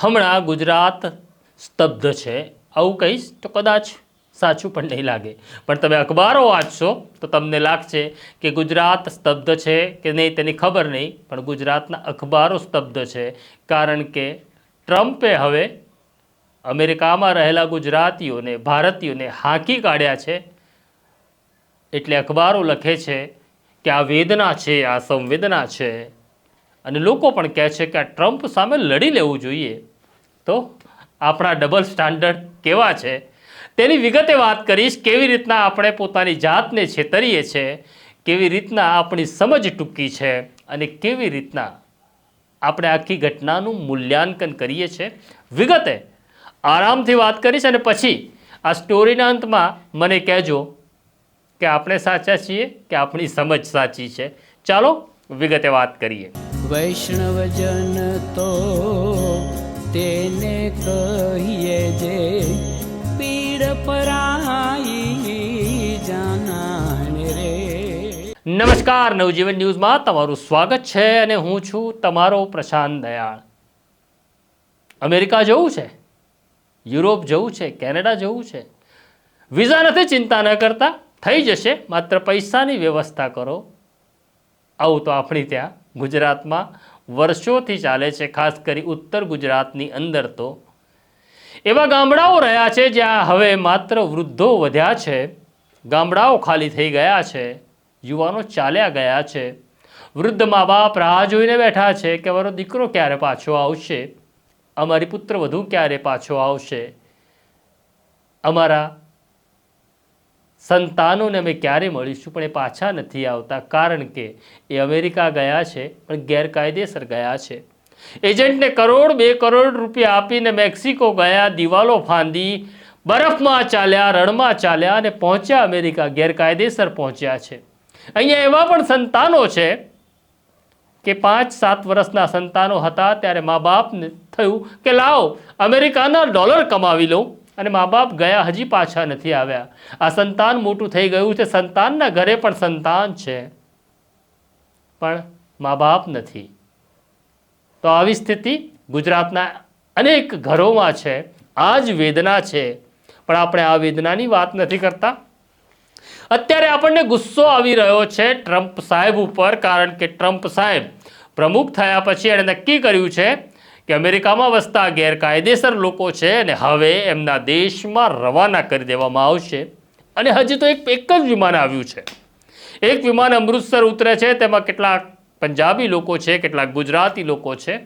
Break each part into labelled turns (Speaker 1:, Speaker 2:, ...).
Speaker 1: હમણાં ગુજરાત સ્તબ્ધ છે. આવું કહીશ તો કદાચ સાચું પણ નહીં લાગે. પણ તમે અખબારો વાંચશો તો તમને લાગશે કે ગુજરાત સ્તબ્ધ છે કે નહીં તેની ખબર નહીં, પણ ગુજરાતના અખબારો સ્તબ્ધ છે. કારણ કે ટ્રમ્પે હવે અમેરિકામાં રહેલા ગુજરાતીઓને, ભારતીયોને હાંકી કાઢ્યા છે. એટલે અખબારો લખે છે કે આ વેદના છે, આ સંવેદના છે. અને લોકો પણ કહે છે કે આ ટ્રમ્પ સામે લડી લેવું જોઈએ. તો આપણા ડબલ સ્ટાન્ડર્ડ કેવા છે? તેની વિગતે વાત કરીશ, કેવી રીતના આપણે પોતાની જાતને છેતરીએ છીએ કેવી રીતના આપણી સમજ ટૂંકી છે અને કેવી રીતના આપણે આખી ઘટનાનું મૂલ્યાંકન કરીએ છીએ વિગતે આરામથી વાત કરીશ અને પછી આ સ્ટોરીના અંતમાં મને કહેજો કે આપણે સાચા છીએ કે આપણી સમજ સાચી છે. ચાલો વિગતે વાત કરીએ.
Speaker 2: વૈષ્ણવજન તો તેને કહીએ જે પીડ પરાઈ જાનાને રે.
Speaker 1: નમસ્કાર, નવજીવન ન્યૂઝમાં તમારું સ્વાગત છે અને હું છું તમારો પ્રશાંત દયાળ. અમેરિકા જવું છે? યુરોપ જવું છે? કેનેડા જવું છે? વિઝા નથી, ચિંતા ન કરતા. થઈ જશે, માત્ર પૈસાની વ્યવસ્થા કરો. આવું તો આપણી ત્યાં ગુજરાતમાં વર્ષોથી ચાલે છે, ખાસ કરી ઉત્તર ગુજરાતની અંદર તો. એવા ગામડાઓ રહ્યા છે જ્યાં હવે માત્ર વૃદ્ધો વધ્યા છે. ગામડાઓ ખાલી થઈ ગયા છે, યુવાનો ચાલ્યા ગયા છે. વૃદ્ધ મા બાપ રાહ જોઈને બેઠા છે કે અમારો દીકરો ક્યારે પાછો આવશે? અમારી પુત્ર વધુ ક્યારે પાછો આવશે? અમારા સંતાનોને અમે ક્યારે મળીશું, પણ એ પાછા નથી આવતા, કારણ કે એ અમેરિકા ગયા છે, પણ ગેરકાયદેસર ગયા છે. એજન્ટને કરોડ, બે કરોડ રૂપિયા આપીને મેક્સિકો ગયા, દિવાલો ફાંદી, બરફમાં ચાલ્યા, રણમાં ચાલ્યા અને પહોંચ્યા અમેરિકા, ગેરકાયદેસર પહોંચ્યા છે. અહીંયા એવા પણ સંતાનો છે કે પાંચ, સાત વર્ષના સંતાનો હતા, ત્યારે મા બાપને થયું કે લાવો, અમેરિકાના ડોલર કમાવી લઉં. અને મા બાપ ગયા હજી પાછા નથી આવ્યા. આ સંતાન મોટું થઈ ગયું છે. સંતાનના ઘરે પણ સંતાન છે. પણ મા બાપ નથી. તો આવી સ્થિતિ ગુજરાતના અનેક ઘરોમાં છે. આ જ વેદના છે. પણ આપણે આ વેદનાની વાત નથી કરતા. અત્યારે આપણને ગુસ્સો આવી રહ્યો છે ટ્રમ્પ સાહેબ ઉપર, કારણ કે ટ્રમ્પ સાહેબ પ્રમુખ થયા પછી એણે નક્કી કર્યું છે કે અમેરિકામાં વસતા ગેરકાયદેસર લોકો છે અને હવે એમના દેશમાં રવાના કરી દેવામાં આવશે. અને હજી તો એક એક જ વિમાન આવ્યું છે. એક વિમાન અમૃતસર ઉતરે છે, તેમાં કેટલાક પંજાબી લોકો છે, કેટલાક ગુજરાતી લોકો છે,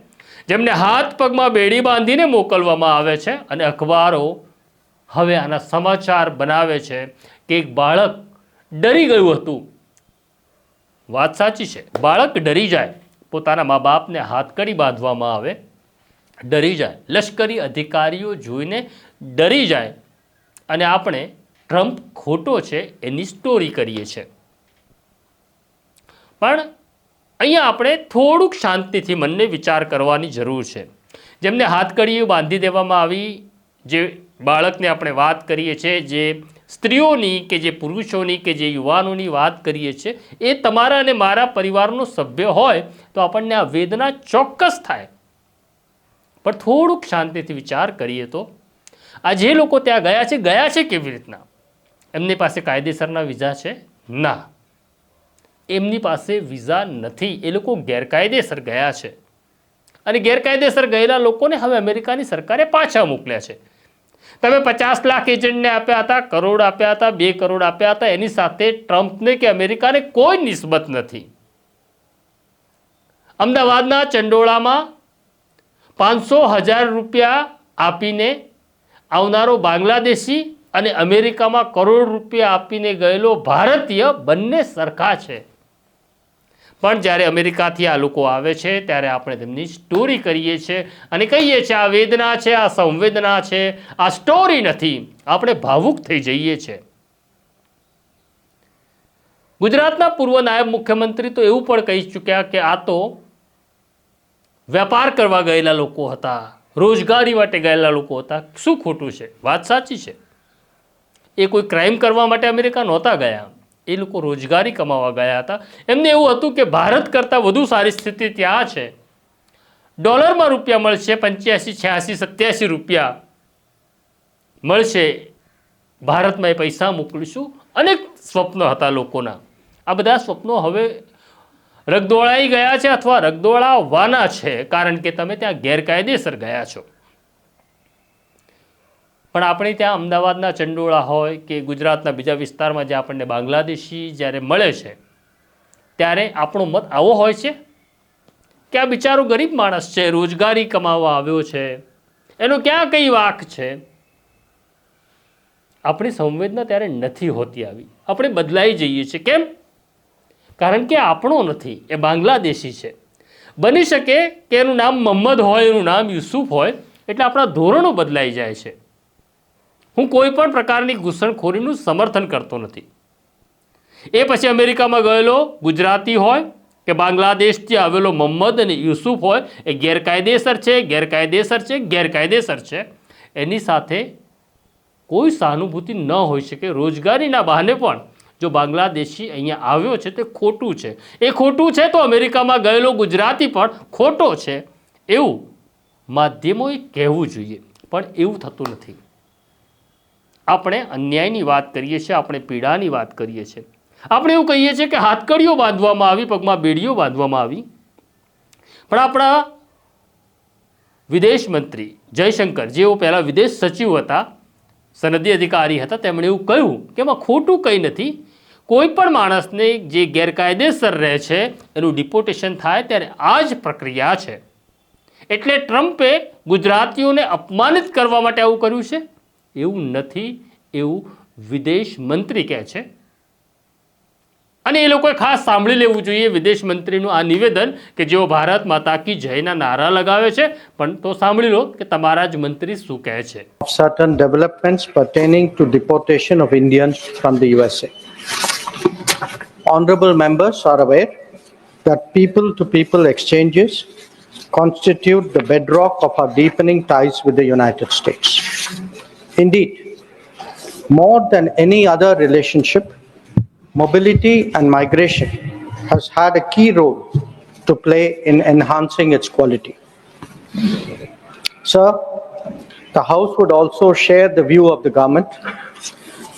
Speaker 1: જેમને હાથ પગમાં બેડી બાંધીને મોકલવામાં આવે છે. અને અખબારો હવે આના સમાચાર બનાવે છે કે એક બાળક ડરી ગયું હતું. વાત સાચી છે. બાળક ડરી જાય. પોતાના મા બાપને હાથકડી બાંધવામાં આવે. ડરી જાય. લશ્કરી અધિકારીઓ જોઈને ડરી જાય અને આપણે ટ્રમ્પ ખોટો છે એની સ્ટોરી કરીએ છીએ. પણ અહીંયા આપણે થોડુંક શાંતિથી મનને વિચાર કરવાની જરૂર છે. જેમને હાથકડીઓ બાંધી દેવામાં આવી, જે બાળકને આપણે વાત કરીએ છીએ, જે સ્ત્રીઓની કે જે પુરુષોની કે જે યુવાનોની વાત કરીએ છીએ, એ તમારા અને મારા પરિવારનો સભ્ય હોય તો આપણને આ વેદના ચોક્કસ થાય. પણ થોડુંક શાંતિથી વિચાર કરીએ તો, આ જે લોકો ત્યાં ગયા છે ગયા છે કેવી રીતના? એમની પાસે કાયદેસરના વિઝા છે? ના. એમની પાસે વિઝા નથી. એ લોકો ગેરકાયદેસર ગયા છે. અને ગેરકાયદેસર ગયેલા લોકોને હવે અમેરિકાની સરકારે પાછા મોકલ્યા છે. તમે પચાસ લાખ એજન્ટને આપ્યા હતા, કરોડ આપ્યા હતા, બે કરોડ આપ્યા હતા, એની સાથે ટ્રમ્પને કે અમેરિકાને કોઈ નિસ્બત નથી. અમદાવાદના ચંડોળામાં પાંચસો હજાર રૂપિયા આપીને આવનારો બાંગ્લાદેશી અને અમેરિકામાં કરોડ રૂપિયા આપીને ગયેલો ભારતીય બંને સરખા છે. પણ જ્યારે અમેરિકાથી આ લોકો આવે છે, ત્યારે આપણે તેમની સ્ટોરી કરીએ છીએ અને કહીએ છીએ, આ વેદના છે, આ સંવેદના છે, આ સ્ટોરી નથી. આપણે ભાવુક થઈ જઈએ છીએ. ગુજરાતના પૂર્વ નાયબ મુખ્યમંત્રી તો એવું પણ કહી ચૂક્યા કે આ તો વેપાર કરવા ગયેલા લોકો હતા, રોજગારી માટે ગયેલા લોકો હતા. શું ખોટું છે? વાત સાચી છે. એ કોઈ ક્રાઇમ કરવા માટે અમેરિકા નહોતા ગયા. એ લોકો રોજગારી કમાવા ગયા હતા. એમને એવું હતું કે ભારત કરતાં વધુ સારી સ્થિતિ ત્યાં છે. ડોલરમાં રૂપિયા મળશે પંચ્યાસી, છ્યાસી, સત્યાસી રૂપિયા મળશે. ભારતમાં એ પૈસા મોકલીશું. અનેક સ્વપ્ન હતા લોકોના. આ બધા સ્વપ્નો હવે રગદોળાઈ ગયા છે અથવા રગદોળાવાના છે, કારણ કે તમે ત્યાં ગેરકાયદેસર ગયા છો. પણ આપણે ત્યાં અમદાવાદના ચંડોળા હોય કે ગુજરાતના બીજા વિસ્તારમાં જે આપણને બાંગ્લાદેશી જ્યારે મળે છે, ત્યારે આપણો મત આવો હોય છે કે આ બિચારો ગરીબ માણસ છે, રોજગારી કમાવા આવ્યો છે, એનો ક્યાં કઈ વાક છે? આપણી સંવેદના ત્યારે નથી હોતી આવી. આપણે બદલાઈ જઈએ છીએ. કેમ? કારણ કે આપણો નથી, એ બાંગ્લાદેશી છે. બની શકે કે એનું નામ મોહમ્મદ હોય, એનું નામ યુસુફ હોય, એટલે આપણા ધોરણો બદલાઈ જાય છે. હું કોઈ પણ પ્રકારની ઘૂસણખોરીનું સમર્થન કરતો નથી. એ પછી અમેરિકામાં ગયેલો ગુજરાતી હોય કે બાંગ્લાદેશથી આવેલો મોહમ્મદ અને યુસુફ હોય, એ ગેરકાયદેસર છે ગેરકાયદેસર છે ગેરકાયદેસર છે. એની સાથે કોઈ સહાનુભૂતિ ન હોઈ શકે, રોજગારીના બહાને પણ. જો બાંગ્લાદેશી અહીંયા આવ્યો છે તે ખોટું છે. એ ખોટું છે તો અમેરિકામાં ગયેલો ગુજરાતી પણ ખોટો છે. એવું માધ્યમોએ કહેવું જોઈએ, પણ એવું થતું નથી. આપણે અન્યાયની વાત કરીએ છીએ, આપણે પીડાની વાત કરીએ છીએ. આપણે એવું કહીએ છીએ કે હાથકડીઓ બાંધવામાં આવી, પગમાં બેડીઓ બાંધવામાં આવી. પણ આપણા વિદેશ મંત્રી જયશંકર, જેઓ પહેલાં વિદેશ સચિવ હતા, સનદી અધિકારી હતા, તેમણે એવું કહ્યું કે એમાં ખોટું કંઈ નથી. કોઈ પણ માણસને જે ગેરકાયદેસર રહે છે, એનું ડિપોટેશન થાય ત્યારે આ જ પ્રક્રિયા છે. એટલે ટ્રમ્પે ગુજરાતીઓને અપમાનિત કરવા માટે આવું કર્યું છે? એવું નથી, એવું વિદેશ મંત્રી કહે છે. અને એ લોકોએ ખાસ સાંભળી લેવું જોઈએ વિદેશ મંત્રીનું આ નિવેદન કે જેઓ ભારત માતા કી જયના નારા લગાવે છે. પણ તો સાંભળી લો કે તમારા જ મંત્રી શું કહે છે.
Speaker 3: Certain developments pertaining to deportation of Indians from the USA. Honorable members are aware that people-to-people exchanges constitute the bedrock of our deepening ties with the United States. Indeed, more than any other relationship, mobility and migration has had a key role to play in enhancing its quality. Sir, the House would also share the view of the government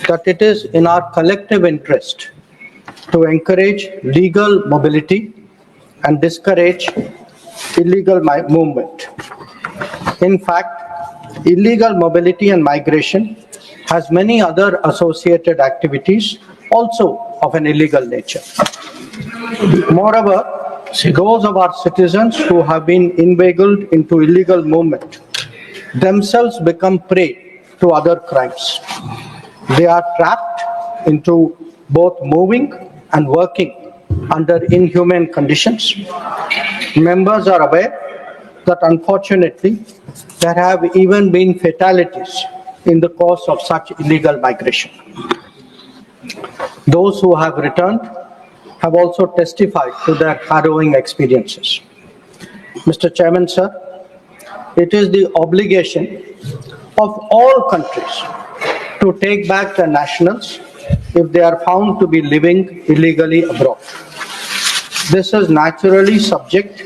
Speaker 3: that it is in our collective interest to encourage legal mobility and discourage illegal movement. In fact, illegal mobility and migration has many other associated activities also of an illegal nature. Moreover, those of our citizens who have been inveigled into illegal movement themselves become prey to other crimes. They are trapped into both moving and working under inhumane conditions. Members are aware that unfortunately, there have even been fatalities in the course of such illegal migration. Those who have returned have also testified to their harrowing experiences. Mr. Chairman, sir, it is the obligation of all countries to take back their nationals if they are found to be living illegally abroad. This is naturally subject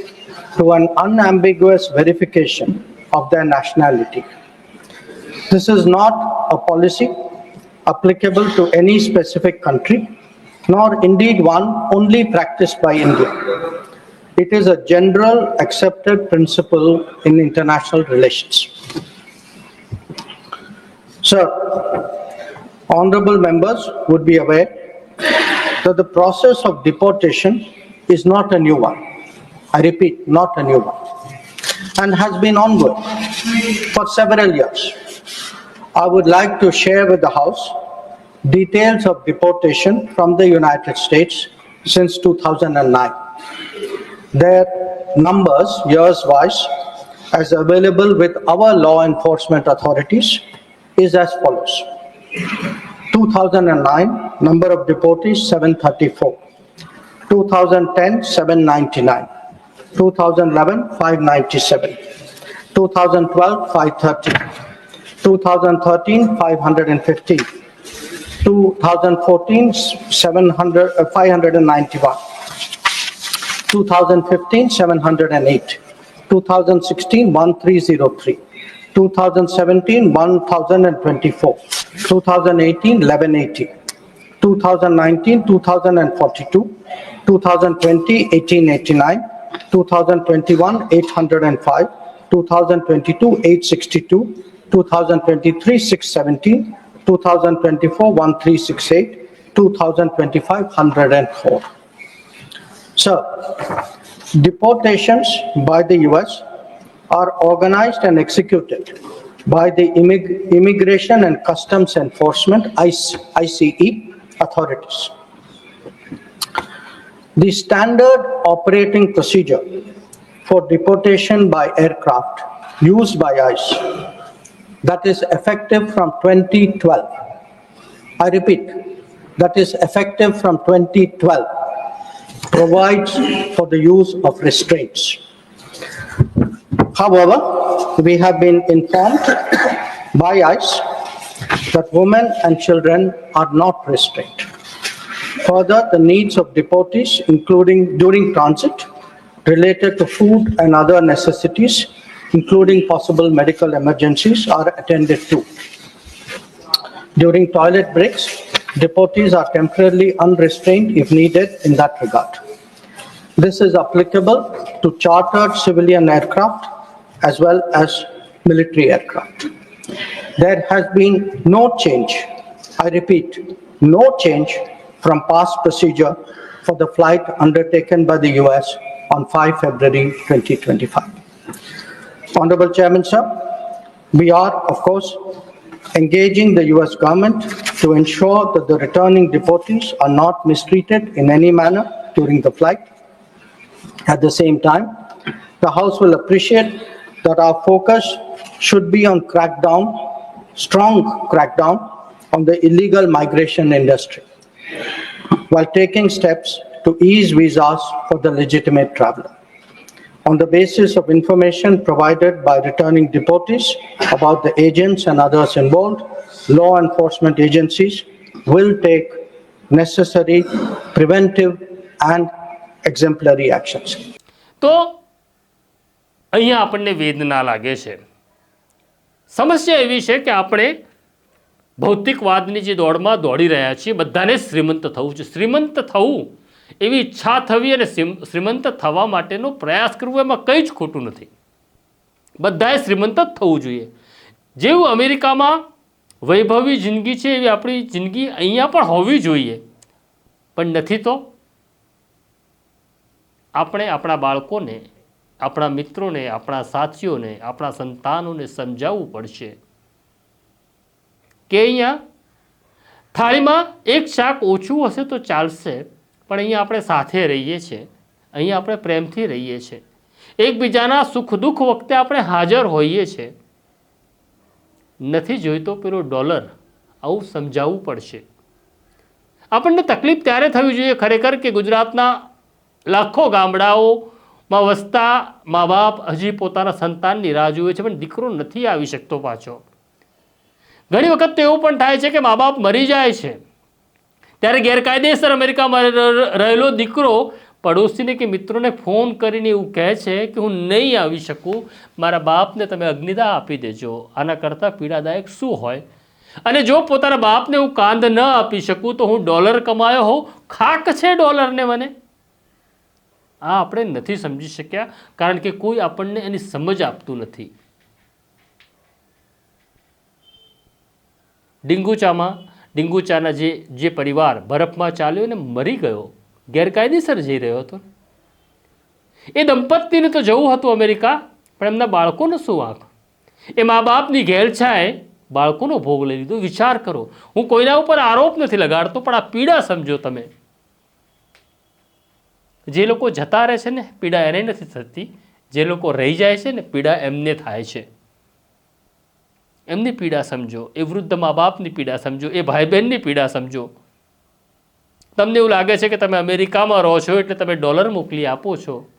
Speaker 3: to an unambiguous verification of their nationality. This is not a policy applicable to any specific country, nor indeed one only practiced by India. It is a general accepted principle in international relations. Sir, honorable members would be aware that the process of deportation is not a new one. I repeat, not a new one, and has been ongoing for several years. I would like to share with the House details of deportation from the United States since 2009. Their numbers, years wise, as available with our law enforcement authorities is as follows. 2009, number of deportees 734. 2010, 799. 2011, 597. 2012, 530. 2013, 515. 2014, 700, uh, 591. 2015, 708. 2016, 1303. 2017, 1024. 2018, 1180. 2019, 2042. 2020, 1889. 2021, 805. 2022, 862. 2023, 617. 2024, 1368. 2025, 104. Sir, deportations by the US are organized and executed by the Immig- Immigration and Customs Enforcement IC ICE authorities. The standard operating procedure for deportation by aircraft used by ICE that is effective from 2012. I repeat, that is effective from 2012 provides for the use of restraints. However, we have been informed by ICE that women and children are not restrained. Further, the needs of deportees, including during transit, related to food and other necessities, including possible medical emergencies, are attended to. During toilet breaks, deportees are temporarily unrestrained if needed in that regard. This is applicable to chartered civilian aircraft as well as military aircraft. There has been no change, I repeat, no change from past procedure for the flight undertaken by the US on 5 February 2025. Honorable Chairman, sir, we are, of course, engaging the US government to ensure that the returning deportees are not mistreated in any manner during the flight. At the same time, the House will appreciate that our focus should be on crackdown, strong crackdown on the illegal migration industry, while taking steps to ease visas for the legitimate traveler. On the basis of information provided by returning deportees about the agents and others involved, law enforcement agencies will take necessary preventive and exemplary actions.
Speaker 1: તો અહીંયા આપણને વેદના લાગે છે. સમસ્યા એવી છે કે આપણે ભૌતિકવાદની જે દોડમાં દોડી રહ્યા છીએ, બધાને શ્રીમંત થવું છે. શ્રીમંત થવું, એવી ઈચ્છા થવી અને શ્રીમંત થવા માટેનો પ્રયાસ કરવો એમાં કંઈ જ ખોટું નથી. બધાએ શ્રીમંત જ થવું જોઈએ. જેવું અમેરિકામાં વૈભવી જિંદગી છે, એવી આપણી જિંદગી અહીંયા પણ હોવી જોઈએ. પણ નથી તો? આપણે આપણા બાળકોને આપણા મિત્રોને, આપણા સાથીઓને, આપણા સંતાનોને સમજાવવું પડશે. કે અહીંયા થાળીમાં એક શાક ઓછું હશે તો ચાલશે, પણ અહીંયા આપણે સાથે રહીએ છીએ. અહીંયા આપણે પ્રેમથી રહીએ છીએ. એકબીજાના સુખ દુઃખ વખતે આપણે હાજર હોઈએ છીએ. નથી જોઈતો પેલો ડોલર, આવું સમજાવવું પડશે. આપણને તકલીફ ત્યારે થવી જોઈએ ખરેખર કે ગુજરાતના લાખો ગામડાઓમાં વસતા મા બાપ હજી પોતાના સંતાનની રાહ જુએ છે, પણ દીકરો નથી આવી શકતો પાછો. ઘણી વખત તો એવું પણ થાય છે કે મા બાપ મરી જાય છે. ત્યારે ગેરકાયદેસર અમેરિકામાં રહેલો દીકરો પડોશીને કે મિત્રોને ફોન કરીને એવું કહે છે કે હું નહીં આવી શકું, મારા બાપને તમે અગ્નિદા આપી દેજો. આના કરતાં પીડાદાયક શું હોય? અને જો પોતાના બાપને હું કાંદ ન આપી શકું, તો હું ડોલર કમાયો હોઉં? ખાક છે ડોલરને મને. આ આપણે નથી સમજી શક્યા, કારણ કે કોઈ આપણને એની સમજ આપતું નથી. ડિંગુચામાં, ડિંગુચાના જે જે પરિવાર બરફમાં ચાલ્યો અને મરી ગયો, ગેરકાયદેસર જઈ રહ્યો હતો. એ દંપતીને તો જવું હતું અમેરિકા, પણ એમના બાળકોનો શું વાંક? એ મા બાપની ઘેરછાએ બાળકોનો ભોગ લઈ લીધો. વિચાર કરો, હું કોઈના ઉપર આરોપ નથી લગાડતો, પણ આ પીડા સમજો તમે. જે લોકો જતા રહે છે ને, પીડા એને નથી થતી. જે લોકો રહી જાય છે ને, પીડા એમને થાય છે. એમની પીડા સમજો. એ વૃદ્ધ મા બાપની પીડા સમજો. એ ભાઈ બહેનની પીડા સમજો. તમને એવું લાગે છે કે તમે અમેરિકામાં રહો છો એટલે તમે ડોલર મોકલી આપો છો.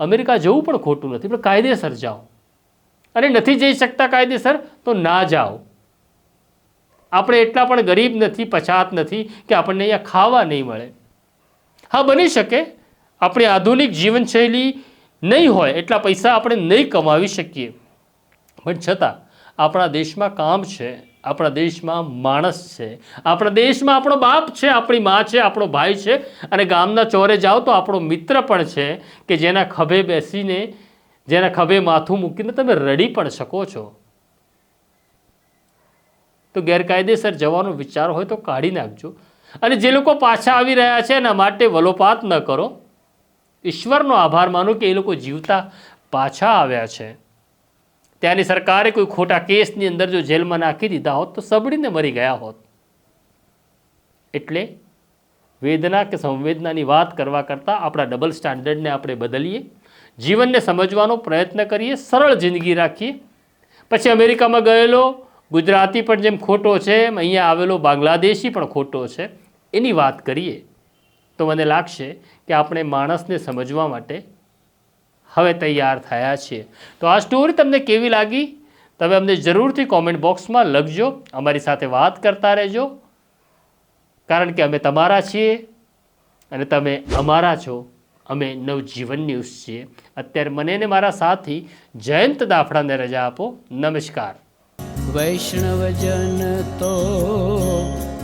Speaker 1: અમેરિકા જવું પણ ખોટું નથી, પણ કાયદેસર જાઓ. અને નથી જઈ શકતા કાયદેસર, તો ના જાઓ. આપણે એટલા પણ ગરીબ નથી, પછાત નથી કે આપણને અહીંયા ખાવા નહીં મળે. હા, બની શકે. આપણી આધુનિક જીવનશૈલી નહીં હોય એટલા પૈસા આપણે નહીં કમાવી શકીએ. પણ છતાં, આપણા દેશમાં કામ છે, આપણા દેશમાં માણસ છે, આપણા દેશમાં આપણો બાપ છે, આપણી મા છે, આપણો ભાઈ છે, અને ગામના ચોરે જાઓ તો આપણો મિત્ર પણ છે કે જેના ખભે બેસીને, જેના ખભે માથું મૂકીને તમે રડી પણ શકો છો. તો ગેરકાયદેસર જવાનો વિચાર હોય તો કાઢી નાખજો. અને જે લોકો પાછા આવી રહ્યા છે એના માટે વલોપાત ન કરો. ઈશ્વરનો આભાર માનો કે એ લોકો જીવતા પાછા આવ્યા છે. ત્યાંની સરકારે કોઈ ખોટા કેસની અંદર જો જેલમાં નાખી દીધા હોત તો સબડીને મરી ગયા હોત. એટલે વેદના કે સંવેદનાની વાત કરવા કરતાં આપણા ડબલ સ્ટાન્ડર્ડને આપણે બદલીએ, જીવનને સમજવાનો પ્રયત્ન કરીએ, સરળ જિંદગી રાખીએ. પછી અમેરિકામાં ગયેલો ગુજરાતી પણ જેમ ખોટો છે, એમ અહીંયા આવેલો બાંગ્લાદેશી પણ ખોટો છે. એની વાત કરીએ, તો મને લાગશે કે આપણે માણસને સમજવા માટે હવે તૈયાર થયા છીએ. તો આ સ્ટોરી તમને કેવી લાગી? તમે અમને જરૂરથી કોમેન્ટ બોક્સમાં લખજો, અમારી સાથે વાત કરતા રહેજો. કારણ કે અમે તમારા છીએ અને તમે અમારા છો. અમે નવજીવન ન્યૂઝ છીએ. અત્યારે મને ને મારા સાથી જયંત દાફડાને રજા આપો. નમસ્કાર.
Speaker 2: વૈષ્ણવજન તો